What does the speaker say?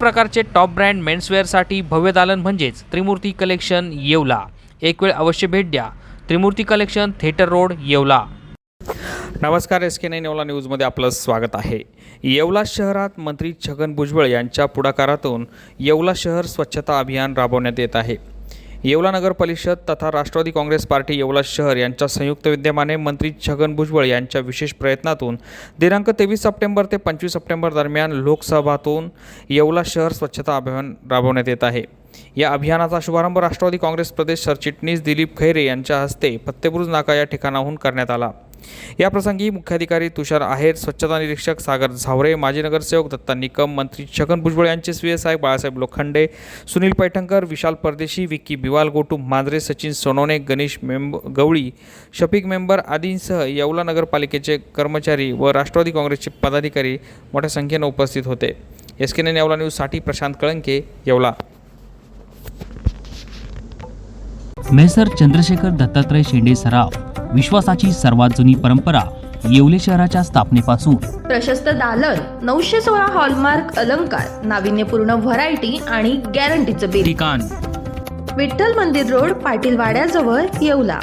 प्रकारचे top brand मेन्सवेअरसाठी भव्य दालन म्हणजेच त्रिमूर्ती कलेक्शन येवला. एक वेळ अवश्य भेट द्या. Trimurti collection theatre road Yeola. नमस्कार एस के नाईन येवला न्यूजमध्ये आपलं स्वागत आहे. येवला शहरात मंत्री छगन भुजबळ यांच्या पुढाकारातून येवला शहर स्वच्छता अभियान राबवण्यात येत आहे. येवला नगर परिषद तथा राष्ट्रवादी काँग्रेस पार्टी येवला शहर यांच्या संयुक्त विद्यमाने मंत्री छगन भुजबळ यांच्या विशेष प्रयत्नातून दिनांक तेवीस सप्टेंबर ते पंचवीस सप्टेंबर दरम्यान लोकसभातून येवला शहर स्वच्छता अभियान राबवण्यात येत आहे. या अभियानाचा शुभारंभ राष्ट्रवादी काँग्रेस प्रदेश सरचिटणीस दिलीप खैरे यांच्या हस्ते फत्तेबुरुज नाका या ठिकाणाहून करण्यात आला. याप्रसंगी मुख्याधिकारी तुषार आहेर स्वच्छता निरीक्षक सागर झावरे माजी नगरसेवक दत्ता निकम मंत्री छगन भुजबळ यांचे स्वीय साहेब बाळासाहेब लोखंडे सुनील पैठणकर विशाल परदेशी विक्की बिवाल गोटू मांजरे सचिन सोनवणे गणेश मेंब गवळी शफिक मेंबर आदींसह येवला नगरपालिकेचे कर्मचारी व राष्ट्रवादी काँग्रेसचे पदाधिकारी मोठ्या संख्येनं उपस्थित होते. एस के येवला न्यूजसाठी प्रशांत कळंके येवला. मेसर चंद्रशेखर दत्तात्रय शेंडे सराव विश्वासाची सर्वात जुनी परंपरा येवले शहराच्या स्थापनेपासून. प्रशस्त दालन नऊशे सोळा हॉलमार्क अलंकार नाविन्यपूर्ण व्हरायटी आणि गॅरंटीचं बिल ठिकाण. विठ्ठल मंदिर रोड पाटील वाड्याजवळ येवला.